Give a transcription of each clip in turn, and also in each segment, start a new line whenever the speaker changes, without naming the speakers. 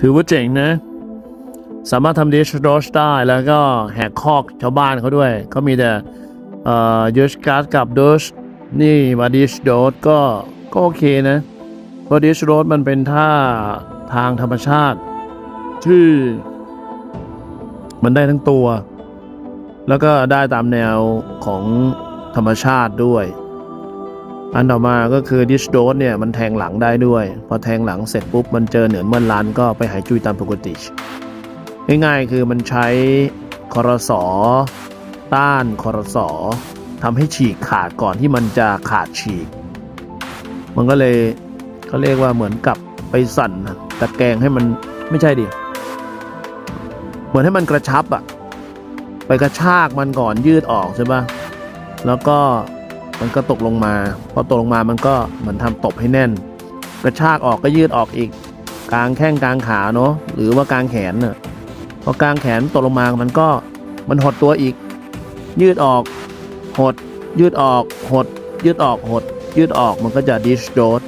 ถือว่าเจ๋งนะ สามารถทำดิชโรสได้แล้วก็แหกคอกชาวบ้านเขาด้วย เขามีแต่เอ่อยูชการ์ดกับดูชนี่มาดิชโรสก็ก็โอเคนะเพราะดิชโรสมันเป็นท่าทางธรรมชาติที่มันได้ทั้งตัว แล้วก็ได้ตามแนวของธรรมชาติด้วย อันต่อมาก็คือดิชโดสเนี่ยมันแทงหลังได้ด้วย พอแทงหลังเสร็จปุ๊บ มันเจอเหนือนเมื่อนล้านก็ไปหายจุยตามปกติ ง่ายๆคือมันใช้คอรสอต้านคอรสอทำให้ฉีกขาดก่อนที่มันจะขาดฉีก มันก็เลยเขาเรียกว่าเหมือนกับไปสั่นตะแกงให้มันไม่ใช่ดิเหมือนให้มันกระชับอะไปกระชากมันก่อนยืดออกใช่ปะแล้วก็ มันก็ตกลงมา พอตกลงมามันก็เหมือนทำตบให้แน่น กระชากออกก็ยืดออกอีก กลางแข้งกลางขาเนาะหรือว่ากลางแขนเน่ะพอกลางแขนตกลงมามันก็มันหดตัวอีก ยืดออกหด ยืดออกหด ยืดออกหด ยืดออกมันก็จะดิชโดส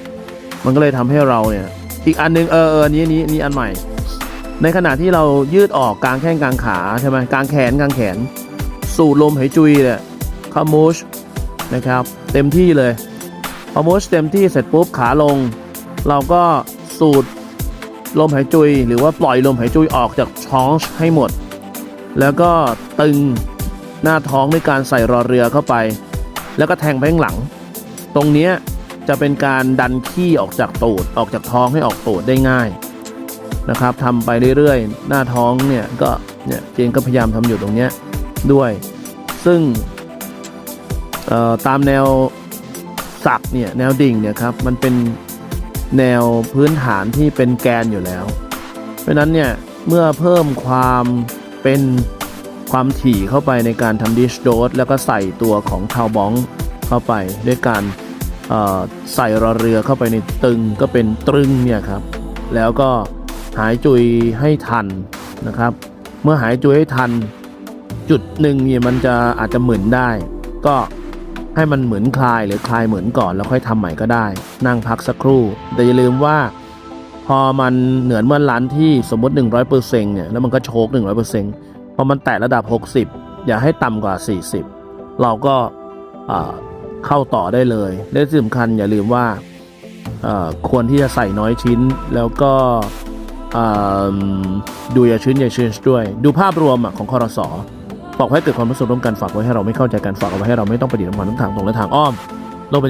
มันก็เลยทำให้เราเนี่ย อีกอันนึงเออเออนี้นี้นี้อันใหม่ ในขณะที่เรายืดออกกลางแข้งกลางขาใช่ไหมกลางแขนกลางแขน สูดลมหายจุยเนี่ยเข้ามูช นะครับ เต็มที่เลยพอมูชเต็มที่เสร็จปุ๊บขาลง เราก็สูดลมหายจุยหรือว่าปล่อยลมหายจุยออกจากท้องให้หมด แล้วก็ตึงหน้าท้องด้วยการใส่รอเรือเข้าไป แล้วก็แทงไปข้างหลัง ตรงนี้จะเป็นการดันขี้ออกจากตูดออกจากท้องให้ออกตูดได้ง่ายนะครับทำไปเรื่อยๆ หน้าท้องเนี่ยก็เนี่ยเจนก็พยายามทำอยู่ตรงเนี้ยด้วย ซึ่ง ตามแนวสักเนี่ยแนวดิ่งเนี่ยครับมันเป็นแนวพื้นฐานที่เป็นแกนอยู่แล้ว เพราะนั้นเนี่ยเมื่อเพิ่มความเป็นความถี่เข้าไปในการทำดิชโดสแล้วก็ใส่ตัวของทาวบองเข้าไปด้วยการใส่รอเรือเข้าไปในตึงก็เป็นตรึงเนี่ยครับ แล้วก็หายจุยให้ทันนะครับ เมื่อหายจุยให้ทันจุดหนึ่งเนี่ยมันจะอาจจะเหมือนได้ ก็ ให้มันเหมือนคลายหรือคลายเหมือนก่อนแล้วค่อยทำใหม่ก็ได้ นั่งพักสักครู่ แต่อย่าลืมว่า พอมันเหนือนเมื่อล้านที่สมมติ 100%เนี่ยแล้วมันก็โชก100%พอมันแตะระดับ 60 อย่าให้ต่ำกว่า 40 เราก็เข้าต่อได้เลยและที่สำคัญอย่าลืมว่าควรที่จะใส่น้อยชิ้นแล้วก็ดูอย่าชื้นอย่าชื้นด้วย ดูภาพรวมของคอรสอ บอกให้เกิดความรู้สึกร่วมกันฝากไว้ให้เราไม่เข้าใจกันฝากเอาไว้ให้เราไม่ต้องปฏิบัติมันทั้งทางตรงและทางอ้อมโลกใบ